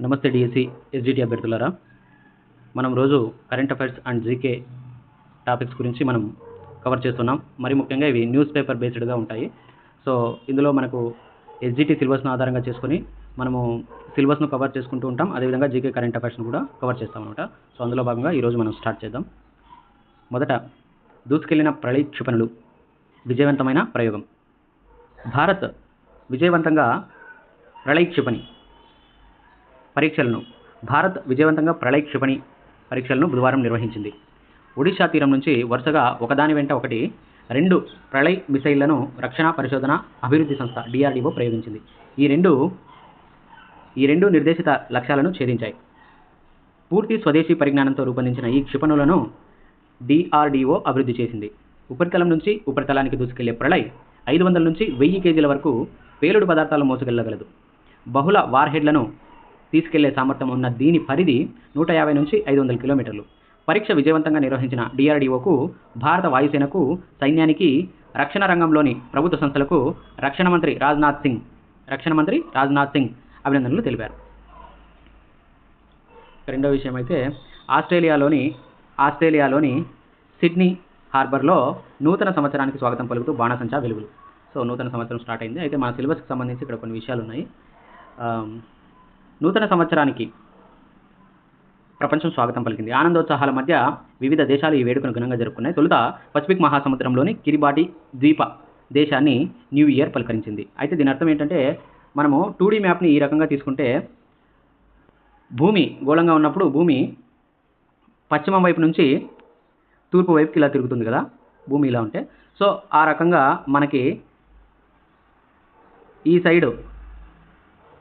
నమస్తే DSC SDT అభ్యర్థులారా. మనం రోజు current affairs and GK topics గురించి మనం కవర్ చేస్తున్నాం. మరి ముఖ్యంగా ఇవి న్యూస్ పేపర్ బేస్డ్గా ఉంటాయి. సో ఇందులో మనకు ఎస్జిటి సిలబస్ను ఆధారంగా చేసుకొని మనము సిలబస్ను కవర్ చేసుకుంటూ ఉంటాం. అదేవిధంగా జీకే కరెంట్ అఫైర్స్ను కూడా కవర్ చేస్తాం అనమాట సో అందులో భాగంగా ఈరోజు మనం స్టార్ట్ చేద్దాం. మొదట దూసుకెళ్ళిన ప్రళయ క్షిపణులు విజయవంతమైన ప్రయోగం. భారత్ విజయవంతంగా ప్రళయ క్షిపణి పరీక్షలను భారత్ విజయవంతంగా ప్రళయ క్షిపణి పరీక్షలను బుధవారం నిర్వహించింది. ఒడిషా తీరం నుంచి వరుసగా ఒకదాని వెంట ఒకటి రెండు ప్రళయ్ మిసైళ్ళను రక్షణ పరిశోధన అభివృద్ధి సంస్థ డిఆర్డీఓ ప్రయోగించింది. ఈ రెండు ఈ రెండు నిర్దేశిత లక్ష్యాలను ఛేదించాయి. పూర్తి స్వదేశీ పరిజ్ఞానంతో రూపొందించిన ఈ క్షిపణులను డిఆర్డీఓ అభివృద్ధి చేసింది. ఉపరితలం నుంచి ఉపరితలానికి దూసుకెళ్ళే ప్రళయ్ ఐదు వందల నుంచి వెయ్యి కేజీల వరకు పేలుడు పదార్థాలు మోసుకెళ్ళగలదు. బహుళ వార్హెడ్లను తీసుకెళ్ళే సామర్థ్యం ఉన్న దీని పరిధి నూట యాభై నుంచి ఐదు వందల కిలోమీటర్లు. పరీక్ష విజయవంతంగా నిర్వహించిన డిఆర్డీఓకు భారత వాయుసేనకు సైన్యానికి రక్షణ రంగంలోని ప్రభుత్వ సంస్థలకు రక్షణ మంత్రి రాజ్నాథ్ సింగ్ రక్షణ మంత్రి రాజ్నాథ్ సింగ్ అభినందనలు తెలిపారు. రెండో విషయం అయితే ఆస్ట్రేలియాలోని ఆస్ట్రేలియాలోని సిడ్నీ హార్బర్లో నూతన సంవత్సరానికి స్వాగతం పలుకుతూ బాణసంచా వెలుగులు. సో నూతన సంవత్సరం స్టార్ట్ అయింది. అయితే మన సిలబస్కి సంబంధించి ఇక్కడ కొన్ని విషయాలు ఉన్నాయి. నూతన సంవత్సరానికి ప్రపంచం స్వాగతం పలికింది. ఆనందోత్సాహాల మధ్య వివిధ దేశాలు ఈ వేడుకను ఘనంగా జరుపుకున్నాయి. తొలుత పసిఫిక్ మహాసముద్రంలోని కిరిబాటి ద్వీప దేశాన్ని న్యూ ఇయర్ పలకరించింది. అయితే దీని అర్థం ఏంటంటే మనము టూ డీ మ్యాప్ని ఈ రకంగా తీసుకుంటే భూమి గోళంగా ఉన్నప్పుడు భూమి పశ్చిమం వైపు నుంచి తూర్పు వైపుకి ఇలా తిరుగుతుంది కదా భూమి ఇలా ఉంటే. సో ఆ రకంగా మనకి ఈ సైడు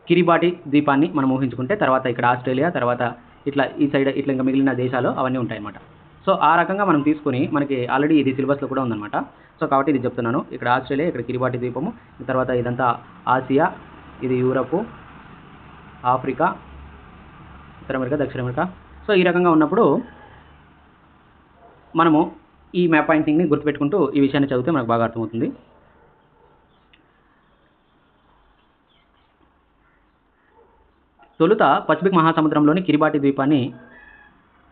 కిరిబాటి ద్వీపాన్ని మనం ఊహించుకుంటే తర్వాత ఇక్కడ ఆస్ట్రేలియా తర్వాత ఇట్లా ఈ సైడ్ ఇట్లా ఇంకా మిగిలిన దేశాలు అవన్నీ ఉంటాయన్నమాట. సో ఆ రకంగా మనం తీసుకొని మనకి ఆల్రెడీ ఇది సిలబస్లో కూడా ఉందన్నమాట. సో కాబట్టి ఇది చెప్తున్నాను. ఇక్కడ ఆస్ట్రేలియా ఇక్కడ కిరిబాటి ద్వీపము తర్వాత ఇదంతా ఆసియా ఇది యూరప్ ఆఫ్రికా ఉత్తర అమెరికా దక్షిణ అమెరికా. సో ఈ రకంగా ఉన్నప్పుడు మనము ఈ మ్యాప్ పాయింటింగ్ని గుర్తుపెట్టుకుంటూ ఈ విషయాన్ని చదివితే మనకు బాగా అర్థమవుతుంది. తొలుత పసిఫిక్ మహాసముద్రంలోని కిరిబాటి ద్వీపాన్ని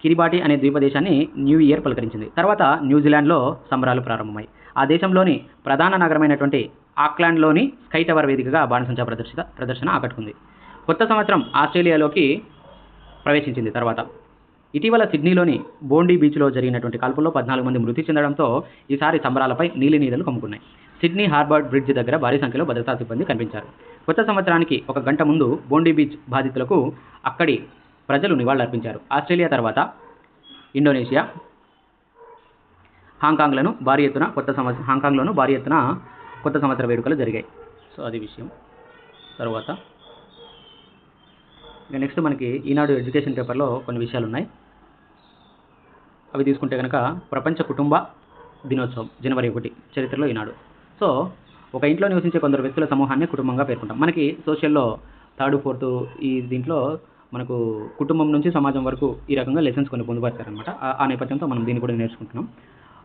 కిరిబాటి అనే ద్వీపదేశాన్ని న్యూ ఇయర్ పలకరించింది. తర్వాత న్యూజిలాండ్లో సంబరాలు ప్రారంభమై ఆ దేశంలోని ప్రధాన నగరమైనటువంటి ఆక్లాండ్లోని స్కై టవర్ వేదికగా బాణసంచా ప్రదర్శిత ప్రదర్శన ఆకట్టుకుంది. కొత్త సంవత్సరం ఆస్ట్రేలియాలోకి ప్రవేశించింది తర్వాత. ఇటీవల సిడ్నీలోని బోండీ బీచ్లో జరిగినటువంటి కాల్పుల్లో పద్నాలుగు మంది మృతి చెందడంతో ఈసారి సంబరాలపై నీలి నీడలు కమ్ముకున్నాయి. సిడ్నీ హార్బర్ బ్రిడ్జ్ దగ్గర భారీ సంఖ్యలో భద్రతా సిబ్బంది కనిపించారు. కొత్త సంవత్సరానికి ఒక గంట ముందు బోండీ బీచ్ బాధితులకు అక్కడి ప్రజలు నివాళులర్పించారు. ఆస్ట్రేలియా తర్వాత ఇండోనేషియా హాంకాంగ్లను భారీ ఎత్తున కొత్త సంవత్సరం హాంకాంగ్లోనూ భారీ ఎత్తున కొత్త సంవత్సర వేడుకలు జరిగాయి. సో అది విషయం. తర్వాత ఇక నెక్స్ట్ మనకి ఈనాడు ఎడ్యుకేషన్ పేపర్లో కొన్ని విషయాలు ఉన్నాయి అవి తీసుకుంటే కనుక ప్రపంచ కుటుంబ దినోత్సవం జనవరి ఒకటి చరిత్రలో ఈనాడు. సో ఒక ఇంట్లో నివసించే కొందరు వ్యక్తుల సమూహాన్ని కుటుంబంగా పేర్కొంటాం. మనకి సోషల్లో థర్డ్ ఫోర్త్ ఈ దీంట్లో మనకు కుటుంబం నుంచి సమాజం వరకు ఈ రకంగా లెసన్స్ కొన్ని పొందుపరిచారనమాట ఆ- నేపథ్యంతో మనం దీన్ని కూడా నేర్చుకుంటున్నాం.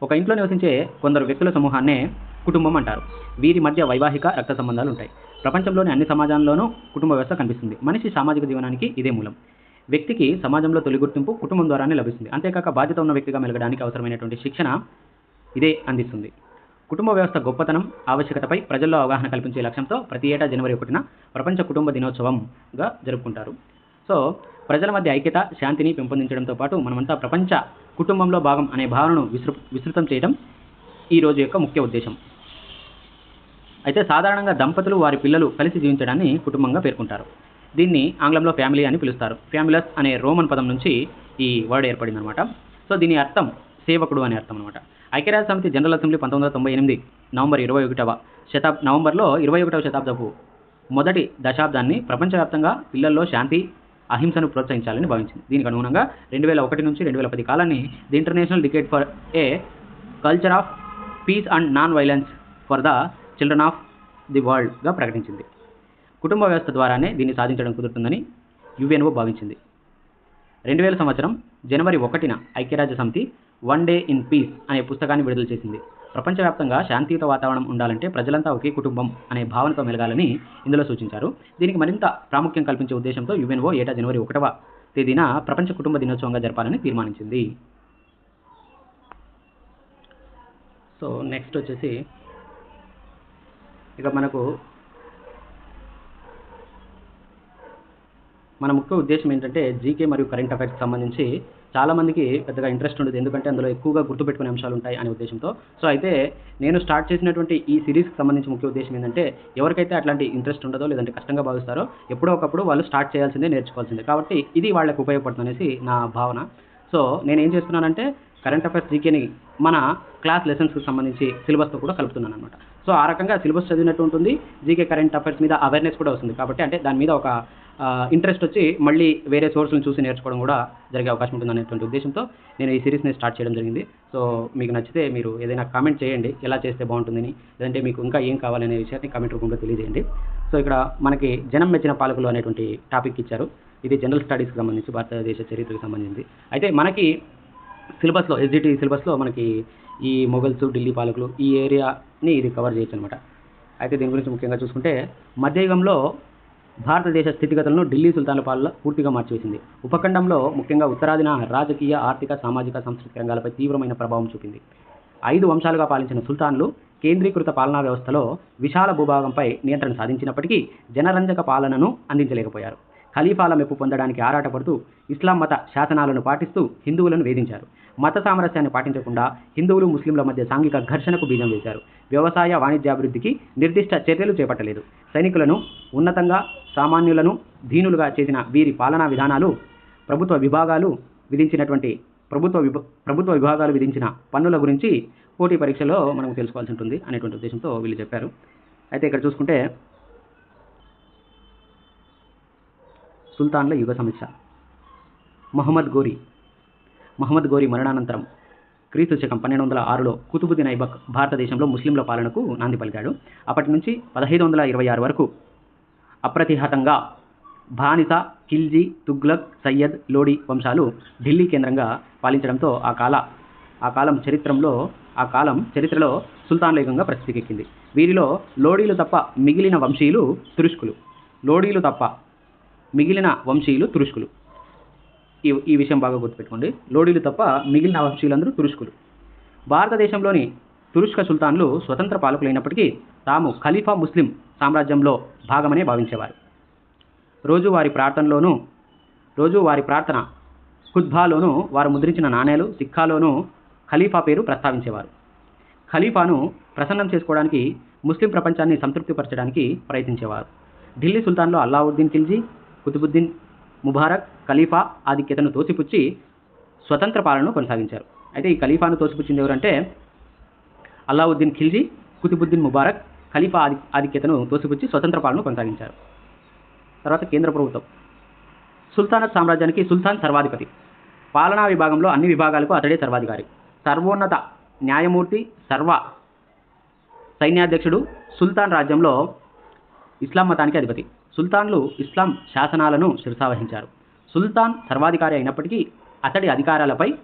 ఒక ఇంట్లో నివసించే కొందరు వ్యక్తుల సమూహాన్నే కుటుంబం అంటారు. వీరి మధ్య వైవాహిక రక్త సంబంధాలు ఉంటాయి. ప్రపంచంలోని అన్ని సమాజాల్లోనూ కుటుంబ వ్యవస్థ కనిపిస్తుంది. మనిషి సామాజిక జీవనానికి ఇదే మూలం. వ్యక్తికి సమాజంలో తొలి గుర్తింపు కుటుంబం ద్వారానే లభిస్తుంది. అంతేకాక బాధ్యత ఉన్న వ్యక్తిగా మెలగడానికి అవసరమైనటువంటి శిక్షణ ఇదే అందిస్తుంది. కుటుంబ వ్యవస్థ గొప్పతనం ఆవశ్యకతపై ప్రజల్లో అవగాహన కల్పించే లక్ష్యంతో ప్రతి ఏటా జనవరి ఒకటిన ప్రపంచ కుటుంబ దినోత్సవంగా జరుపుకుంటారు. సో ప్రజల మధ్య ఐక్యత శాంతిని పెంపొందించడంతో పాటు మనమంతా ప్రపంచ కుటుంబంలో భాగం అనే భావనను విస్తృ విస్తృతం చేయడం ఈ రోజు యొక్క ముఖ్య ఉద్దేశం. అయితే సాధారణంగా దంపతులు వారి పిల్లలు కలిసి జీవించడాన్ని కుటుంబంగా పేర్కొంటారు. దీన్ని ఆంగ్లంలో ఫ్యామిలీ అని పిలుస్తారు. ఫ్యామిలస్ అనే రోమన్ పదం నుంచి ఈ వర్డ్ ఏర్పడింది అనమాట సో దీని అర్థం సేవకుడు అనే అర్థం అనమాట. ఐక్యరాజ్య సమితి జనరల్ అసెంబ్లీ పంతొమ్మిది వందల తొంభై ఎనిమిది నవంబర్ ఇరవై ఒకటవ శతాబ్ నవంబర్లో ఇరవై ఒకటవ శతాబ్దపు మొదటి దశాబ్దాన్ని ప్రపంచవ్యాప్తంగా పిల్లల్లో శాంతి అహింసను ప్రోత్సహించాలని భావించింది. దీనికి అనుగుణంగా రెండు వేల ఒకటి నుంచి రెండు వేల పది కాలాన్ని the international decade for a culture of peace and non violence for the children of the వరల్డ్గా ప్రకటించింది. కుటుంబ వ్యవస్థ ద్వారానే దీన్ని సాధించడం కుదురుతుందని యుఎన్ఓ భావించింది. రెండు వేల సంవత్సరం జనవరి ఒకటిన ఐక్యరాజ్య సమితి వన్ డే ఇన్ పీస్ అనే పుస్తకాన్ని విడుదల చేసింది. ప్రపంచవ్యాప్తంగా శాంతియుత వాతావరణం ఉండాలంటే ప్రజలంతా ఒకే కుటుంబం అనే భావనతో మెలగాలని ఇందులో సూచించారు. దీనికి మరింత ప్రాముఖ్యం కల్పించే ఉద్దేశంతో యుఎన్ఓ ఏటా జనవరి ఒకటవ తేదీన ప్రపంచ కుటుంబ దినోత్సవంగా జరపాలని తీర్మానించింది. సో నెక్స్ట్ వచ్చేసి ఇక మనకు మన ముఖ్య ఉద్దేశం ఏంటంటే జీకే మరియు కరెంట్ అఫైర్స్కి సంబంధించి చాలామందికి పెద్దగా ఇంట్రెస్ట్ ఉండదు. ఎందుకంటే అందులో ఎక్కువగా గుర్తుపెట్టుకునే అంశాలు ఉంటాయి అనే ఉద్దేశంతో. సో అయితే నేను స్టార్ట్ చేసినటువంటి ఈ సిరీస్కి సంబంధించి ముఖ్య ఉద్దేశం ఏంటంటే ఎవరికైతే అట్లాంటి ఇంట్రెస్ట్ ఉండదో లేదంటే కష్టంగా భావిస్తారో ఎప్పుడో ఒకప్పుడు వాళ్ళు స్టార్ట్ చేయాల్సిందే నేర్చుకోవాల్సిందే. కాబట్టి ఇది వాళ్ళకి ఉపయోగపడుతుంది అనేసి నా భావన. సో నేను ఏం చేస్తున్నానంటే కరెంట్ అఫైర్స్ జీకేని మన క్లాస్ లెసన్స్కి సంబంధించి సిలబస్తో కూడా కలుపుతున్నాను అనమాట సో ఆ రకంగా సిలబస్ చదివినట్టు ఉంటుంది. జీకే కరెంట్ అఫైర్స్ మీద అవేర్నెస్ కూడా వస్తుంది. కాబట్టి అంటే దాని మీద ఒక ఇంట్రెస్ట్ వచ్చి మళ్ళీ వేరే సోర్స్లను చూసి నేర్చుకోవడం కూడా జరిగే అవకాశం ఉంటుంది అనేటువంటి ఉద్దేశంతో నేను ఈ సిరీస్ని స్టార్ట్ చేయడం జరిగింది. సో మీకు నచ్చితే మీరు ఏదైనా కామెంట్ చేయండి. ఎలా చేస్తే బాగుంటుందని లేదంటే మీకు ఇంకా ఏం కావాలనే విషయాన్ని కామెంట్ రూపంలో తెలియజేయండి. సో ఇక్కడ మనకి జనం మెచ్చిన పాలకులు అనేటువంటి టాపిక్ ఇచ్చారు. ఇది జనరల్ స్టడీస్కి సంబంధించి భారతదేశ చరిత్రకు సంబంధించింది. అయితే మనకి సిలబస్లో ఎస్జిటి సిలబస్లో మనకి ఈ మొఘల్స్ ఢిల్లీ పాలకులు ఈ ఏరియాని ఇది కవర్ చేయొచ్చు అనమాట అయితే దీని గురించి ముఖ్యంగా చూసుకుంటే మధ్యయుగంలో భారతదేశ స్థితిగతులను ఢిల్లీ సుల్తాన్ల పాలన పూర్తిగా మార్చివేసింది. ఉపఖండంలో ముఖ్యంగా ఉత్తరాదిన రాజకీయ ఆర్థిక సామాజిక సాంస్కృతిక రంగాలపై తీవ్రమైన ప్రభావం చూపింది. ఐదు వంశాలుగా పాలించిన సుల్తాన్లు కేంద్రీకృత పాలనా వ్యవస్థలో విశాల భూభాగంపై నియంత్రణ సాధించినప్పటికీ జనరంజక పాలనను అందించలేకపోయారు. ఖలీఫాల మెప్పు పొందడానికి ఆరాటపడుతూ ఇస్లాం మత శాసనాలను పాటిస్తూ హిందువులను వేధించారు. మత సామరస్యాన్ని పాటించకుండా హిందువులు ముస్లింల మధ్య సాంఘిక ఘర్షణకు బీజం వేశారు. వ్యవసాయ వాణిజ్యాభివృద్ధికి నిర్దిష్ట చర్యలు చేపట్టలేదు. సైనికులను ఉన్నతంగా సామాన్యులను దీనులుగా చేసిన వీరి పాలనా విధానాలు ప్రభుత్వ విభాగాలు విధించినటువంటి ప్రభుత్వ విభ ప్రభుత్వ విభాగాలు విధించిన పన్నుల గురించి పోటీ పరీక్షలో మనం తెలుసుకోవాల్సి ఉంటుంది అనేటువంటి ఉద్దేశంతో వీళ్ళు చెప్పారు. అయితే ఇక్కడ చూసుకుంటే సుల్తాన్ల యుగ సమీక్ష. మహమ్మద్ గోరి మహమ్మద్ గోరి మరణానంతరం క్రీస్తు శకం పన్నెండు వందల ఆరులో కుతుబుద్దీన్ ఐబక్ భారతదేశంలో ముస్లింల పాలనకు నాంది పలికాడు. అప్పటి నుంచి పదహైదు వందల ఇరవై ఆరు వరకు అప్రతిహతంగా బానిస ఖిల్జీ తుగ్లక్ సయ్యద్ లోడి వంశాలు ఢిల్లీ కేంద్రంగా పాలించడంతో ఆ కాల ఆ కాలం చరిత్రలో ఆ కాలం చరిత్రలో సుల్తాన్ల యుగంగా ప్రసిద్ధికెక్కింది. వీరిలో లోడీలు తప్ప మిగిలిన వంశీయులు తురుష్కులు. లోడీలు తప్ప మిగిలిన వంశీయులు తురుష్కులు. ఈ ఈ విషయం బాగా గుర్తుపెట్టుకోండి. లోడీలు తప్ప మిగిలిన వంశీయులందరూ తురుష్కులు. భారతదేశంలోని తురుష్క సుల్తాన్లు స్వతంత్ర పాలకులైనప్పటికీ తాము ఖలీఫా ముస్లిం సామ్రాజ్యంలో భాగమనే భావించేవారు. రోజు వారి ప్రార్థనలోనూ రోజు వారి ప్రార్థన ఖుద్బాలోనూ వారు ముద్రించిన నాణేలు సిక్కాలోనూ ఖలీఫా పేరు ప్రస్తావించేవారు. ఖలీఫాను ప్రసన్నం చేసుకోవడానికి ముస్లిం ప్రపంచాన్ని సంతృప్తిపరచడానికి ప్రయత్నించేవారు. ఢిల్లీ సుల్తాన్లో అల్లావుద్దీన్ ఖిల్జీ కుతుబుద్దీన్ ముబారక్ ఖలీఫా ఆధిక్యతను తోసిపుచ్చి స్వతంత్ర పాలనను కొనసాగించారు. అయితే ఈ ఖలీఫాను తోసిపుచ్చింది ఎవరంటే అల్లావుద్దీన్ ఖిల్జీ కుతుబుద్దీన్ ముబారక్ ఖలీఫా ఆధి ఆధిక్యతను తోసిపుచ్చి స్వతంత్ర పాలనను కొనసాగించారు. తర్వాత కేంద్ర ప్రభుత్వం. సుల్తానత్ సామ్రాజ్యానికి సుల్తాన్ సర్వాధిపతి. పాలనా విభాగంలో అన్ని విభాగాలకు అతడే సర్వాధికారి. సర్వోన్నత న్యాయమూర్తి సర్వ సైన్యాధ్యక్షుడు సుల్తాన్ రాజ్యంలో ఇస్లాం మతానికి అధిపతి. సుల్తాన్లు ఇస్లాం శాసనాలను శిరసావహించారు. సుల్తాన్ సర్వాధికారి అయినప్పటికీ అతడి అధికారాలపై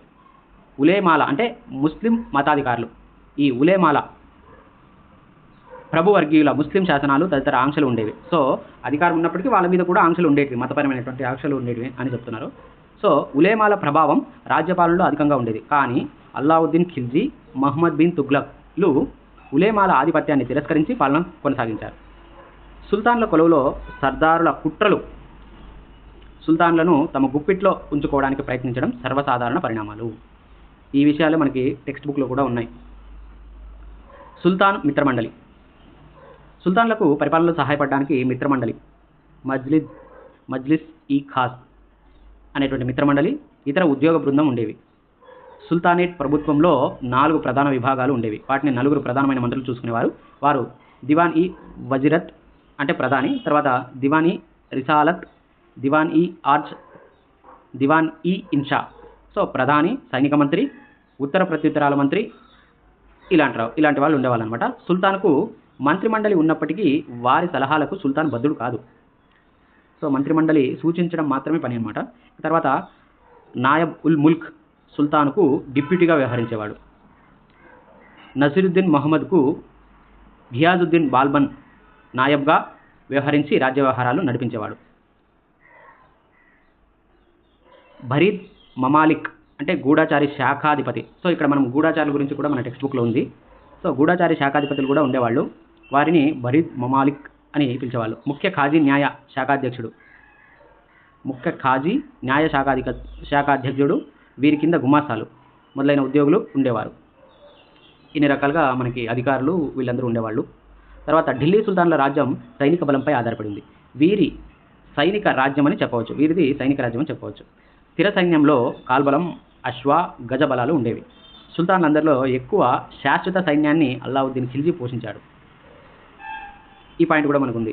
ఉలేమాల అంటే ముస్లిం మతాధికారులు ఈ ఉలేమాల ప్రభువర్గీయుల ముస్లిం శాసనాలు తదితర ఆంక్షలు ఉండేవి. సో అధికారం ఉన్నప్పటికీ వాళ్ళ మీద కూడా ఆంక్షలు ఉండేవి మతపరమైనటువంటి ఆంక్షలు ఉండేవి అని చెప్తున్నారు. సో ఉలేమాల ప్రభావం రాజ్యపాలనలో అధికంగా ఉండేది. కానీ అల్లావుద్దీన్ ఖిల్జీ మహమ్మద్ బిన్ తుగ్లక్లు ఉలేమాల ఆధిపత్యాన్ని తిరస్కరించి పాలన కొనసాగించారు. సుల్తాన్ల కొలువులో సర్దారుల కుట్రలు సుల్తాన్లను తమ గుప్పిట్లో ఉంచుకోవడానికి ప్రయత్నించడం సర్వసాధారణ పరిణామాలు. ఈ విషయాలు మనకి టెక్స్ట్ బుక్లో కూడా ఉన్నాయి. సుల్తాన్ మిత్రమండలి. సుల్తాన్లకు పరిపాలనలో సహాయపడడానికి మిత్రమండలి మజ్లిద్ మజ్లిస్ ఈ ఖాస్ అనేటువంటి మిత్రమండలి ఇతర ఉద్యోగ బృందం ఉండేవి. సుల్తానేట్ ప్రభుత్వంలో నాలుగు ప్రధాన విభాగాలు ఉండేవి. వాటిని నలుగురు ప్రధానమైన మంత్రులు చూసుకునేవారు. వారు దివాన్ ఈ వజిరత్ అంటే ప్రధాని తర్వాత దివాన్ ఈ రిసాలత్ దివాన్ ఈ ఆర్చ్ దివాన్ ఈ ఇన్షా. సో ప్రధాని సైనిక మంత్రి ఉత్తర ప్రత్యుత్తరాల మంత్రి ఇలాంటి ఇలాంటి వాళ్ళు ఉండేవాళ్ళు అనమాట సుల్తాన్కు మంత్రిమండలి ఉన్నప్పటికీ వారి సలహాలకు సుల్తాన్ బద్దుడు కాదు. సో మంత్రిమండలి సూచించడం మాత్రమే పని అనమాట తర్వాత నాయబ్ ఉల్ ముల్క్ సుల్తాన్కు డిప్యూటీగా వ్యవహరించేవాడు. నసీరుద్దీన్ మహమ్మద్కు ఘియాజుద్దీన్ బాల్బన్ నాయబ్గా వ్యవహరించి రాజ్య వ్యవహారాలు నడిపించేవాడు. భరీద్ మమాలిక్ అంటే గూఢాచారి శాఖాధిపతి. సో ఇక్కడ మనం గూఢాచారుల గురించి కూడా మన టెక్స్ట్ బుక్లో ఉంది. సో గూఢాచారి శాఖాధిపతులు కూడా ఉండేవాళ్ళు. వారిని భరీద్ మమాలిక్ అని పిలిచేవాళ్ళు. ముఖ్య ఖాజీ న్యాయ శాఖాధ్యక్షుడు. ముఖ్య ఖాజీ న్యాయ శాఖాధిక శాఖాధ్యక్షుడు వీరి కింద గుమాస్తాలు మొదలైన ఉద్యోగులు ఉండేవారు. ఇన్ని రకాలుగా మనకి అధికారులు వీళ్ళందరూ ఉండేవాళ్ళు. తర్వాత ఢిల్లీ సుల్తాన్ల రాజ్యం సైనిక బలంపై ఆధారపడింది. వీరి సైనిక రాజ్యం అని చెప్పవచ్చు. వీరిది సైనిక రాజ్యం అని చెప్పవచ్చు. స్థిర సైన్యంలో కాల్బలం అశ్వ గజ బలాలు ఉండేవి. సుల్తాన్లందరిలో ఎక్కువ శాశ్వత సైన్యాన్ని అల్లావుద్దీన్ ఖిల్జీ పోషించాడు. ఈ పాయింట్ కూడా మనకుంది.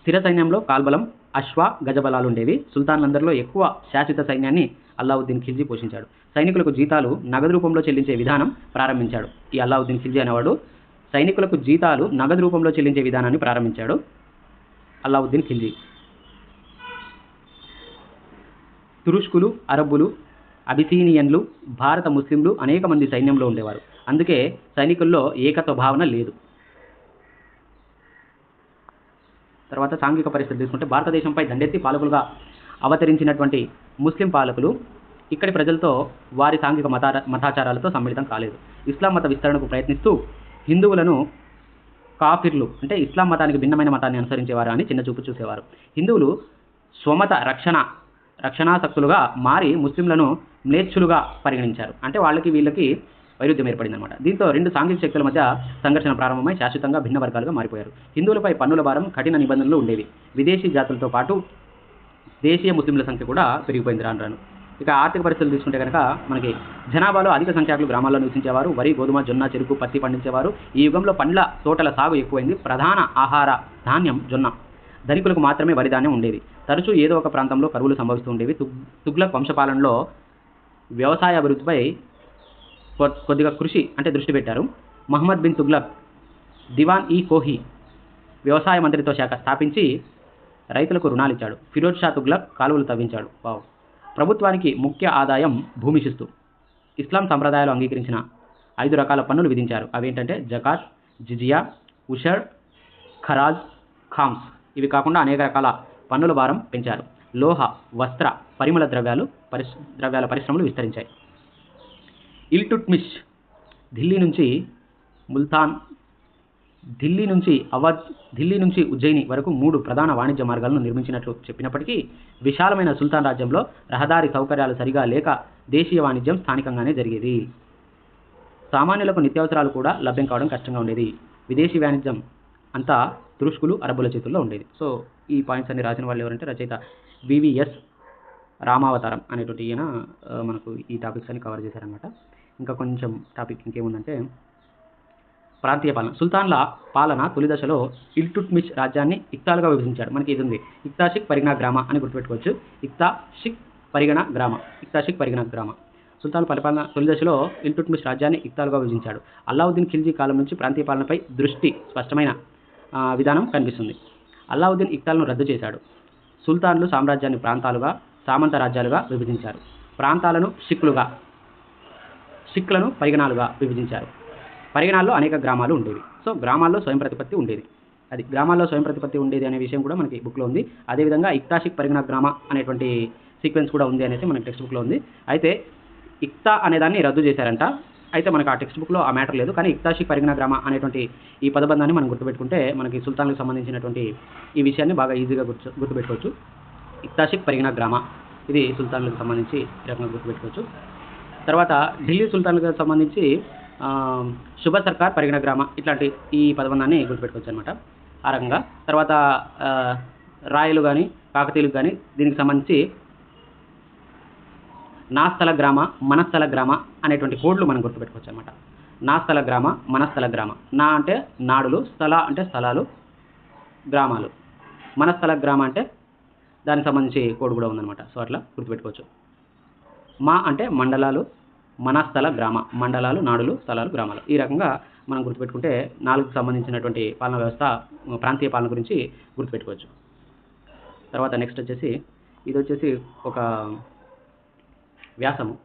స్థిర సైన్యంలో కాల్బలం అశ్వ గజబలాలు ఉండేవి. సుల్తాన్లందరిలో ఎక్కువ శాశ్వత సైన్యాన్ని అల్లావుద్దీన్ ఖిల్జీ పోషించాడు. సైనికులకు జీతాలు నగదు రూపంలో చెల్లించే విధానం ప్రారంభించాడు. ఈ అల్లావుద్దీన్ ఖిల్జీ అనేవాడు సైనికులకు జీతాలు నగదు రూపంలో చెల్లించే విధానాన్ని ప్రారంభించాడు. అల్లావుద్దీన్ ఖిల్జీ. తురుష్కులు అరబ్బులు అబిసీనియన్లు భారత ముస్లింలు అనేక మంది సైన్యంలో ఉండేవారు. అందుకే సైనికుల్లో ఏకత్వ భావన లేదు. తర్వాత సాంఘిక పరిస్థితి తీసుకుంటే భారతదేశంపై దండెత్తి పాలకులుగా అవతరించినటువంటి ముస్లిం పాలకులు ఇక్కడి ప్రజలతో వారి సాంఘిక మతార మతాచారాలతో సమ్మిళితం కాలేదు. ఇస్లాం మత విస్తరణకు ప్రయత్నిస్తూ హిందువులను కాఫిర్లు అంటే ఇస్లాం మతానికి భిన్నమైన మతాన్ని అనుసరించేవారు అని చిన్న చూపు చూసేవారు. హిందువులు స్వమత రక్షణ రక్షణాసక్తులుగా మారి ముస్లింలను మ్లేచ్చులుగా పరిగణించారు. అంటే వాళ్ళకి వీళ్ళకి వైరుధ్యం ఏర్పడింది అనమాట దీంతో రెండు సాంఘిక శక్తుల మధ్య సంఘర్షణ ప్రారంభమై శాశ్వతంగా భిన్న వర్గాలుగా మారిపోయారు. హిందువులపై పన్నుల భారం కఠిన నిబంధనలు ఉండేవి. విదేశీ జాతులతో పాటు దేశీయ ముస్లింల సంఖ్య కూడా పెరిగిపోయింది రాను రాను ఇక ఆర్థిక పరిస్థితులు తీసుకుంటే కనుక మనకి జనాభాలో అధిక సంఖ్యాకులు గ్రామాల్లో నివసించేవారు వరి గోధుమ జొన్న చెరుకు పత్తి పండించేవారు. ఈ యుగంలో పండ్ల తోటల సాగు ఎక్కువైంది. ప్రధాన ఆహార ధాన్యం జొన్న. ధనికులకు మాత్రమే వరి ధాన్యం ఉండేది. తరచూ ఏదో ఒక ప్రాంతంలో కరువులు సంభవిస్తూ ఉండేవి. తుగ్ తుగ్లక్ వంశపాలనలో వ్యవసాయ అభివృద్ధిపై కొ- కొద్దిగా కృషి అంటే దృష్టి పెట్టారు. మహమ్మద్ బిన్ తుగ్లక్ దివాన్ ఈ కోహి వ్యవసాయ మంత్రిత్వ శాఖ స్థాపించి రైతులకు రుణాలు ఇచ్చాడు ఫిరోజ్ షా తుగ్లక్ కాలువలు తవ్వించాడు. వావ్. ప్రభుత్వానికి ముఖ్య ఆదాయం భూమి శిస్తు. ఇస్లాం సంప్రదాయాలు అంగీకరించిన ఐదు రకాల పన్నులు విధించారు. అవేంటంటే జకాత్ జిజియా ఉషర్ ఖరాజ్ ఖామ్స్. ఇవి కాకుండా అనేక రకాల పన్నుల భారం పెంచారు. లోహ వస్త్ర పరిమళ ద్రవ్యాలు పరిశ్ ద్రవ్యాల పరిశ్రమలు విస్తరించాయి. ఇల్టుట్మిష్ ఢిల్లీ నుంచి ముల్తాన్ ఢిల్లీ నుంచి అవధ్ ఢిల్లీ నుంచి ఉజ్జయిని వరకు మూడు ప్రధాన వాణిజ్య మార్గాలను నిర్మించినట్లు చెప్పినప్పటికీ విశాలమైన సుల్తాన్ రాజ్యంలో రహదారి సౌకర్యాలు సరిగా లేక దేశీయ వాణిజ్యం స్థానికంగానే జరిగేది. సామాన్యులకు నిత్యావసరాలు కూడా లభ్యం కావడం కష్టంగా ఉండేది. విదేశీ వాణిజ్యం అంతా తురుష్కులు అరబుల చేతుల్లో ఉండేది. సో ఈ పాయింట్స్ అన్ని రాసిన వాళ్ళు ఎవరంటే రచయిత వివిఎస్ రామావతారం అనేటువంటి ఈయన మనకు ఈ టాపిక్స్ అన్ని కవర్ చేశారనమాట ఇంకా కొంచెం టాపిక్ ఇంకేముందంటే ప్రాంతీయ పాలన. సుల్తాన్ల పాలన తొలి దశలో ఇల్టుట్మిష్ రాజ్యాన్ని ఇక్తాలుగా విభజించాడు. మనకి ఇది ఉంది? ఇక్తాషిక్ పరిగణ గ్రామ అని గుర్తుపెట్టుకోవచ్చు. ఇక్తాషిక్ పరిగణ గ్రామ. ఇక్తాషిక్ పరిగణ గ్రామ. సుల్తాన్ పరిపాలన తొలి దశలో ఇల్టుట్మిష్ రాజ్యాన్ని ఇక్తాలుగా విభజించాడు. అల్లావుద్దీన్ ఖిల్జీ కాలం నుంచి ప్రాంతీయ పాలనపై దృష్టి స్పష్టమైన విధానం కనిపిస్తుంది. అల్లావుద్దీన్ ఇక్తాలను రద్దు చేశాడు. సుల్తాన్లు సామ్రాజ్యాన్ని ప్రాంతాలుగా సామంత రాజ్యాలుగా విభజించారు. ప్రాంతాలను షిక్లుగా షిక్లను పరిగణాలుగా విభజించారు. పరిగణాల్లో అనేక గ్రామాలు ఉండేవి. సో గ్రామాల్లో స్వయం ప్రతిపత్తి ఉండేది. అది గ్రామాల్లో స్వయం ప్రతిపత్తి ఉండేది అనే విషయం కూడా మనకి బుక్లో ఉంది. అదేవిధంగా ఇక్తాషిక్ పరిగణ గ్రామ అనేటువంటి సీక్వెన్స్ కూడా ఉంది అనేసి మనకి టెక్స్ట్ బుక్లో ఉంది. అయితే ఇక్తా అనేదాన్ని రద్దు చేశారంట. అయితే మనకు ఆ టెక్స్ట్ బుక్లో ఆ మ్యాటర్ లేదు. కానీ ఇక్తాషిక్ పరిగణ గ్రామ అనేటువంటి ఈ పదబంధాన్ని మనం గుర్తుపెట్టుకుంటే మనకి సుల్తాన్లకు సంబంధించినటువంటి ఈ విషయాన్ని బాగా ఈజీగా గుర్తు గుర్తుపెట్టుకోవచ్చు. ఇక్తాషిక్ పరిగణ గ్రామ. ఇది సుల్తాన్లకు సంబంధించి ఈ రకంగా గుర్తుపెట్టుకోవచ్చు. తర్వాత ఢిల్లీ సుల్తాన్లకు సంబంధించి శుభ సర్కార్ పరిగణ గ్రామ ఇట్లాంటి ఈ పదబంధాన్ని గుర్తుపెట్టుకోవచ్చు అనమాట ఆ రకంగా తర్వాత రాయలు కానీ కాకతీయులు కానీ దీనికి సంబంధించి నాస్థల గ్రామ మనస్థల గ్రామ అనేటువంటి కోడ్లు మనం గుర్తుపెట్టుకోవచ్చు అనమాట నాస్థల గ్రామ మనస్థల గ్రామ. నా అంటే నాడులు స్థల అంటే స్థలాలు గ్రామాలు. మనస్థల గ్రామ అంటే దానికి సంబంధించి కోడ్ కూడా ఉందన్నమాట. సో అట్లా గుర్తుపెట్టుకోవచ్చు. మా అంటే మండలాలు మనస్థల గ్రామ మండలాలు నాడులు స్థలాలు గ్రామాలు. ఈ రకంగా మనం గుర్తుపెట్టుకుంటే నాలుగుకు సంబంధించినటువంటి పాలన వ్యవస్థ ప్రాంతీయ పాలన గురించి గుర్తుపెట్టుకోవచ్చు. తర్వాత నెక్స్ట్ వచ్చేసి ఇది వచ్చేసి ఒక వ్యాసము.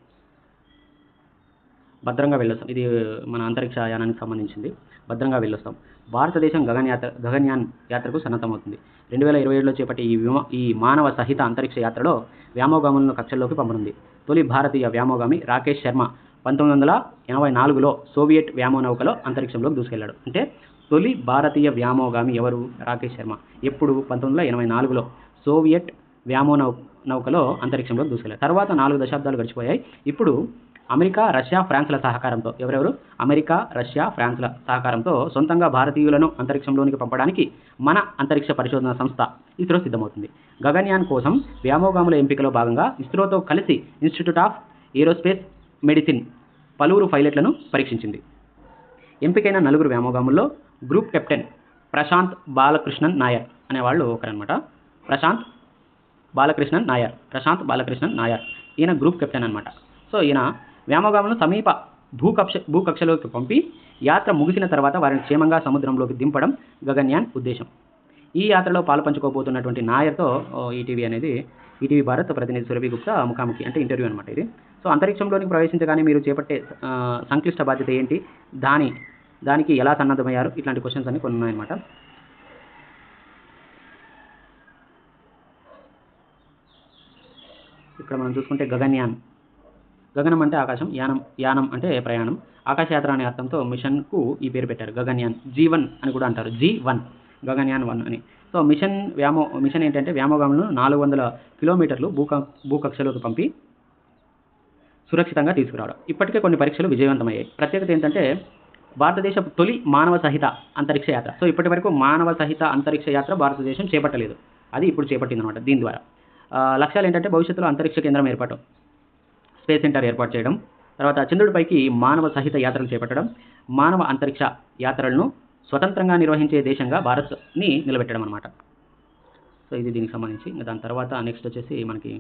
భద్రంగా వెళ్ళొస్తాం. ఇది మన అంతరిక్ష యానానికి సంబంధించింది. భద్రంగా వెళ్ళొస్తాం. భారతదేశం గగనయాత్ర గగన్యాన్ యాత్రకు సన్నద్ధమవుతుంది. రెండు వేల ఇరవై ఏడులో చేపట్టే ఈ విమా ఈ మానవ సహిత అంతరిక్ష యాత్రలో వ్యామోగాములను కక్షల్లోకి పంపనుంది. తొలి భారతీయ వ్యామోగామి రాకేష్ శర్మ పంతొమ్మిది వందల ఎనభై నాలుగులో సోవియట్ వ్యామోనౌకలో అంతరిక్షంలోకి దూసుకెళ్ళాడు. అంటే తొలి భారతీయ వ్యామోగామి ఎవరు? రాకేష్ శర్మ. ఎప్పుడు? పంతొమ్మిది వందల ఎనభై నాలుగులో సోవియట్ వ్యామోనౌ నౌకలో అంతరిక్షంలోకి దూసుకెళ్ళారు తర్వాత నాలుగు దశాబ్దాలు గడిచిపోయాయి. ఇప్పుడు అమెరికా రష్యా ఫ్రాన్స్ల సహకారంతో. ఎవరెవరు? అమెరికా రష్యా ఫ్రాన్స్ల సహకారంతో సొంతంగా భారతీయులను అంతరిక్షంలోనికి పంపడానికి మన అంతరిక్ష పరిశోధన సంస్థ ఇస్రో సిద్ధమవుతుంది. గగన్యాన్ కోసం వ్యామోగాముల ఎంపికలో భాగంగా ఇస్రోతో కలిసి ఇన్స్టిట్యూట్ ఆఫ్ ఏరోస్పేస్ మెడిసిన్ పలువురు పైలట్లను పరీక్షించింది. ఎంపికైన నలుగురు వ్యామోగాముల్లో గ్రూప్ కెప్టెన్ ప్రశాంత్ బాలకృష్ణన్ నాయర్ అనేవాళ్ళు ఒకరనమాట ప్రశాంత్ బాలకృష్ణన్ నాయర్ ప్రశాంత్ బాలకృష్ణన్ నాయర్ ఈయన గ్రూప్ కెప్టెన్ అనమాట సో ఈయన వ్యామోగాములను సమీప భూకక్ష భూకక్షలోకి పంపి యాత్ర ముగిసిన తర్వాత వారిని క్షేమంగా సముద్రంలోకి దింపడం గగన్యాన్ ఉద్దేశం. ఈ యాత్రలో పాలుపంచుకోబోతున్నటువంటి నాయర్తో ఈటీవీ అనేది ఈటీవీ భారత్ ప్రతినిధి సురభి గుప్తా ముఖాముఖి అంటే ఇంటర్వ్యూ అనమాట ఇది. సో అంతరిక్షంలోనికి ప్రవేశించగానే మీరు చేపట్టే సంక్లిష్ట బాధ్యత ఏంటి? దాని దానికి ఎలా సన్నద్ధమయ్యారు? ఇట్లాంటి క్వశ్చన్స్ అన్ని కొన్ని ఉన్నాయన్నమాట ఇక్కడ మనం చూసుకుంటే గగన్యాన్ గగనం అంటే ఆకాశం యానం యానం అంటే ప్రయాణం. ఆకాశయాత్ర అనే అర్థంతో మిషన్కు ఈ పేరు పెట్టారు. గగన్యాన్ జీ వన్ అని కూడా అంటారు. జీ వన్ గగన్యాన్ వన్ అని. సో మిషన్ వ్యామో మిషన్ ఏంటంటే వ్యామోగాములను నాలుగు వందల కిలోమీటర్లు భూక భూకక్షలోకి పంపి సురక్షితంగా తీసుకురావడం. ఇప్పటికే కొన్ని పరీక్షలు విజయవంతమయ్యాయి. ప్రత్యేకత ఏంటంటే భారతదేశ తొలి మానవ సహిత అంతరిక్ష యాత్ర. సో ఇప్పటి వరకు మానవ సహిత అంతరిక్ష యాత్ర భారతదేశం చేపట్టలేదు. అది ఇప్పుడు చేపట్టింది అనమాట దీని ద్వారా. లక్ష్యాలు ఏంటంటే భవిష్యత్తులో అంతరిక్ష కేంద్రం ఏర్పాటు. స్పేస్ సెంటర్ ఏర్పాటు చేయడం తర్వాత చంద్రుడిపైకి మానవ సహిత యాత్రలు చేపట్టడం మానవ అంతరిక్ష యాత్రలను స్వతంత్రంగా నిర్వహించే దేశంగా భారత్ని నిలబెట్టడం అనమాట సో ఇది దీనికి సంబంధించి. ఇంకా దాని తర్వాత నెక్స్ట్ వచ్చేసి మనకి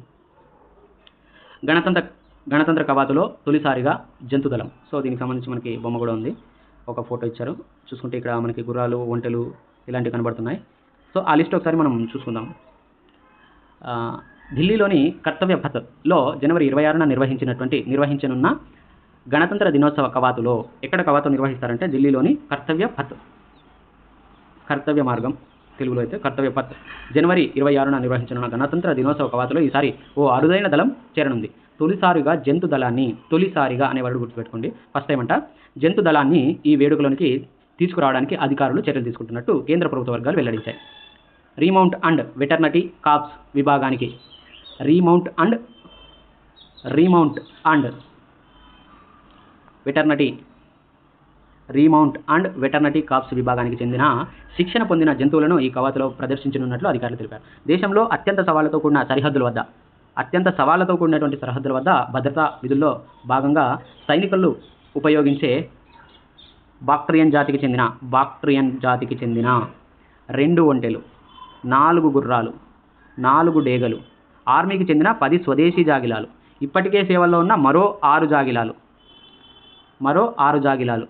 గణతంత్ర గణతంత్ర కవాతులో తొలిసారిగా జంతుదళం. సో దీనికి సంబంధించి మనకి బొమ్మ కూడా ఉంది. ఒక ఫోటో ఇచ్చారు. చూసుకుంటే ఇక్కడ మనకి గుర్రాలు ఒంటెలు ఇలాంటివి కనబడుతున్నాయి. సో ఆ లిస్ట్ ఒకసారి మనం చూసుకుందాం. ఢిల్లీలోని కర్తవ్య పథ్లో జనవరి ఇరవై ఆరున నిర్వహించినటువంటి నిర్వహించనున్న గణతంత్ర దినోత్సవ కవాతులో ఎక్కడ కవాతు నిర్వహిస్తారంటే ఢిల్లీలోని కర్తవ్య పథ్. కర్తవ్య మార్గం తెలుగులో అయితే కర్తవ్య పథ్. జనవరి ఇరవై ఆరున నిర్వహించనున్న గణతంత్ర దినోత్సవ కవాతులో ఈసారి ఓ అరుదైన దళం చేరనుంది. తొలిసారిగా జంతు దళాన్ని తొలిసారిగా అనే వర్డ్ గుర్తుపెట్టుకోండి. ఫస్ట్ టైం అంట. జంతు దళాన్ని ఈ వేడుకలోనికి తీసుకురావడానికి అధికారులు చర్యలు తీసుకుంటున్నట్టు కేంద్ర ప్రభుత్వ వర్గాలు వెల్లడించాయి. రీమౌంట్ అండ్ వెటర్నటీ కాప్స్ విభాగానికి remount and remount and veterinary remount and veterinary corps విభాగానికి చెందిన శిక్షణ పొందిన జంతువులను ఈ కవాతులో ప్రదర్శించనున్నట్లు అధికారులు తెలిపారు. దేశంలో అత్యంత సవాళ్ళతో కూడిన సరిహద్దుల వద్ద అత్యంత సవాళ్ళతో కూడినటువంటి సరిహద్దుల వద్ద భద్రతా విధుల్లో భాగంగా సైనికులు ఉపయోగించే బాక్ట్రియన్ జాతికి చెందిన బాక్ట్రియన్ జాతికి చెందిన రెండు ఒంటెలు నాలుగు గుర్రాలు నాలుగు డేగలు ఆర్మీకి చెందిన పది స్వదేశీ జాగిలాలు. ఇప్పటికే సేవల్లో ఉన్న మరో ఆరు జాగిలాలు. మరో ఆరు జాగిలాలు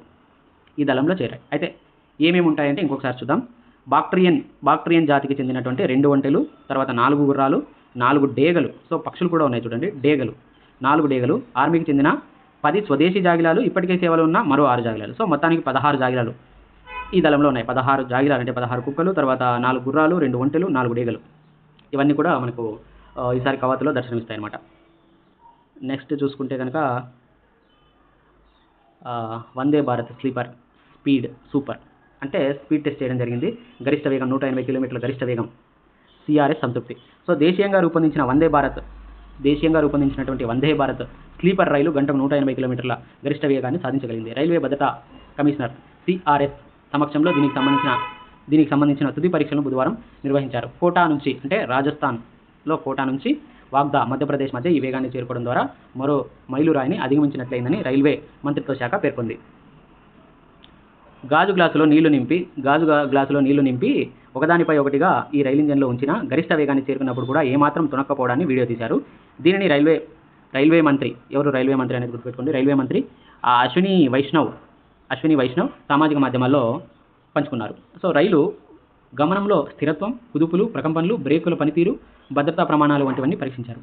ఈ దళంలో చేరాయి. అయితే ఏమేమి ఉంటాయంటే ఇంకొకసారి చూద్దాం. బాక్ట్రియన్ బాక్ట్రియన్ జాతికి చెందినటువంటి రెండు ఒంటెలు తర్వాత నాలుగు గుర్రాలు నాలుగు డేగలు. సో పక్షులు కూడా ఉన్నాయి చూడండి. డేగలు. నాలుగు డేగలు. ఆర్మీకి చెందిన పది స్వదేశీ జాగిలాలు ఇప్పటికే సేవలో ఉన్న మరో ఆరు జాగిలాలు. సో మొత్తానికి పదహారు జాగిలాలు ఈ దళంలో ఉన్నాయి. పదహారు జాగిలాలు అంటే పదహారు కుక్కలు తర్వాత నాలుగు గుర్రాలు రెండు ఒంటెలు నాలుగు డేగలు. ఇవన్నీ కూడా మనకు ఈసారి కవాతులో దర్శనమిస్తాయి అన్నమాట నెక్స్ట్ చూసుకుంటే కనుక Vande Bharat sleeper speed super. అంటే స్పీడ్ టెస్ట్ చేయడం జరిగింది. గరిష్ట వేగం నూట ఎనభై కిలోమీటర్ల గరిష్ట వేగం. సిఆర్ఎస్ సంతృప్తి. సో దేశీయంగా రూపొందించిన వందే భారత్ దేశీయంగా రూపొందించినటువంటి వందే భారత్ స్లీపర్ రైలు గంటకు నూట ఎనభై కిలోమీటర్ల గరిష్ట వేగాన్ని సాధించగలిగింది. రైల్వే భద్రతా కమిషనర్ సిఆర్ఎస్ సమక్షంలో దీనికి సంబంధించిన దీనికి సంబంధించిన తుది పరీక్షలను బుధవారం నిర్వహించారు. కోటా నుంచి అంటే రాజస్థాన్ లో కోటా నుంచి వాగ్దా మధ్యప్రదేశ్ మధ్య ఈ వేగాన్ని చేరుకోవడం ద్వారా మరో మైలురాయిని అధిగమించినట్లయిందని రైల్వే మంత్రిత్వ శాఖ పేర్కొంది. గాజు గ్లాసులో నీళ్ళు నింపి గాజు గ్లాసులో నీళ్ళు నింపి ఒకదానిపై ఒకటిగా ఈ రైలు ఇంజన్లో ఉంచిన గరిష్ట వేగాన్ని చేరుకున్నప్పుడు కూడా ఏమాత్రం తునక్కపోవడాన్ని వీడియో తీశారు. దీనిని రైల్వే రైల్వే మంత్రి ఎవరు రైల్వే మంత్రి అనేది గుర్తుపెట్టుకోండి. రైల్వే మంత్రి ఆ అశ్విని వైష్ణవ్ అశ్విని వైష్ణవ్ సామాజిక మాధ్యమాల్లో పంచుకున్నారు. సో రైలు గమనంలో స్థిరత్వం కుదుపులు ప్రకంపనలు బ్రేకుల పనితీరు భద్రతా ప్రమాణాలు వంటివన్నీ పరీక్షించారు.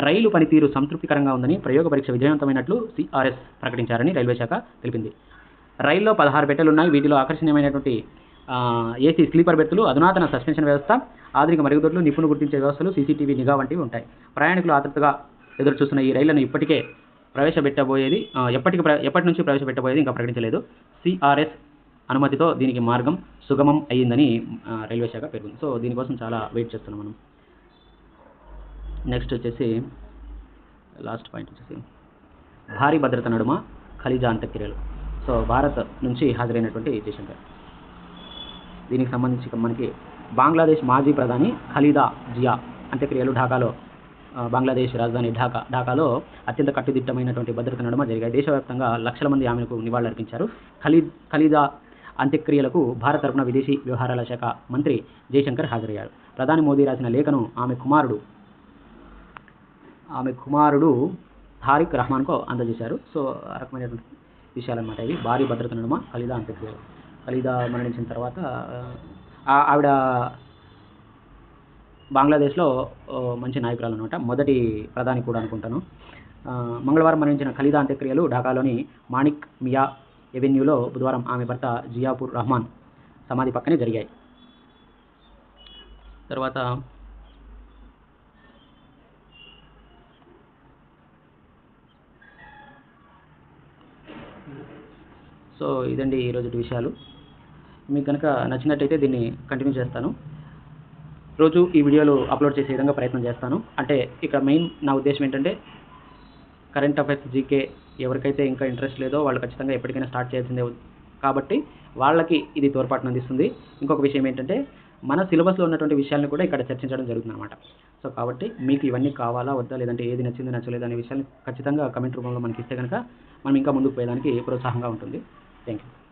రైలు పనితీరు సంతృప్తికరంగా ఉందని ప్రయోగ పరీక్ష విజయవంతమైనట్లు సిఆర్ఎస్ ప్రకటించారని రైల్వే శాఖ తెలిపింది. రైల్లో పదహారు బెట్టలు ఉన్నాయి వీటిలో ఆకర్షణీయమైనటువంటి ఏసీ స్లీపర్ బెర్తులు అధునాతన సస్పెన్షన్ వ్యవస్థ ఆధునిక మరుగుదొడ్లు నిపుణులు గుర్తించే వ్యవస్థలు సీసీటీవీ నిఘా వంటివి ఉంటాయి. ప్రయాణికులు ఆతృతగా ఎదురు చూస్తున్న ఈ రైళ్ళను ఇప్పటికే ప్రవేశపెట్టబోయేది ఎప్పటికి ప్ర- ఎప్పటి నుంచి ప్రవేశపెట్టబోయేది ఇంకా ప్రకటించలేదు. సిఆర్ఎస్ అనుమతితో దీనికి మార్గం సుగమం అయ్యిందని రైల్వే శాఖ పేర్కొంది. సో దీనికోసం చాలా వెయిట్ చేస్తున్నాం మనం. నెక్స్ట్ వచ్చేసి లాస్ట్ పాయింట్ వచ్చేసి భారీ భద్రత నడుమ ఖలీజా అంత్యక్రియలు సో భారత్ నుంచి హాజరైనటువంటి జయశంకర్. దీనికి సంబంధించి మనకి బంగ్లాదేశ్ మాజీ ప్రధాని ఖలీదా జియా అంత్యక్రియలు ఢాకాలో బంగ్లాదేశ్ రాజధాని ఢాకా ఢాకాలో అత్యంత కట్టుదిట్టమైనటువంటి భద్రత నడుమ జరిగాయి. దేశవ్యాప్తంగా లక్షల మంది ఆమెకు నివాళులర్పించారు. ఖలీద్ ఖలీదా అంత్యక్రియలకు భారత తరపున విదేశీ వ్యవహారాల శాఖ మంత్రి జయశంకర్ హాజరయ్యారు. ప్రధాని మోదీ రాసిన లేఖను ఆమె కుమారుడు ఆమె కుమారుడు తారిక్ రహమాన్కు అందజేశారు. సో ఆ రకమైనటువంటి విషయాలన్నమాట ఇవి. భారీ భద్రత నడుమ ఖలీదా అంత్యక్రియలు. ఖలీదా మరణించిన తర్వాత ఆ- ఆవిడ బంగ్లాదేశ్లో మంచి నాయకురాలు అనమాట మొదటి ప్రధాని కూడా అనుకుంటాను. మంగళవారం మరణించిన ఖలీదా అంత్యక్రియలు ఢాకాలోని మాణిక్ మియా ఎవెన్యూలో బుధవారం ఆమె భర్త జియాపూర్ రహమాన్ సమాధి పక్కనే జరిగాయి. తర్వాత సో ఇదండి ఈరోజు విషయాలు. మీకు కనుక నచ్చినట్టయితే దీన్ని కంటిన్యూ చేస్తాను. రోజు ఈ వీడియోలు అప్లోడ్ చేసే విధంగా ప్రయత్నం చేస్తాను. అంటే ఇక్కడ మెయిన్ నా ఉద్దేశం ఏంటంటే కరెంట్ అఫైర్స్ జీకే ఎవరికైతే ఇంకా ఇంట్రెస్ట్ లేదో వాళ్ళు ఖచ్చితంగా ఎప్పటికైనా స్టార్ట్ చేయాల్సిందే కాబట్టి వాళ్ళకి ఇది తోడ్పాటును అందిస్తుంది. ఇంకొక విషయం ఏంటంటే మన సిలబస్లో ఉన్నటువంటి విషయాలను కూడా ఇక్కడ చర్చించడం జరుగుతుంది అనమాట సో కాబట్టి మీకు ఇవన్నీ కావాలా వద్దా లేదంటే ఏది నచ్చింది నచ్చలేదు అనే విషయాన్ని ఖచ్చితంగా కమెంట్ రూపంలో మనకి ఇస్తే కనుక మనం ఇంకా ముందుకు పోయేదానికి ప్రోత్సాహంగా ఉంటుంది. Thank you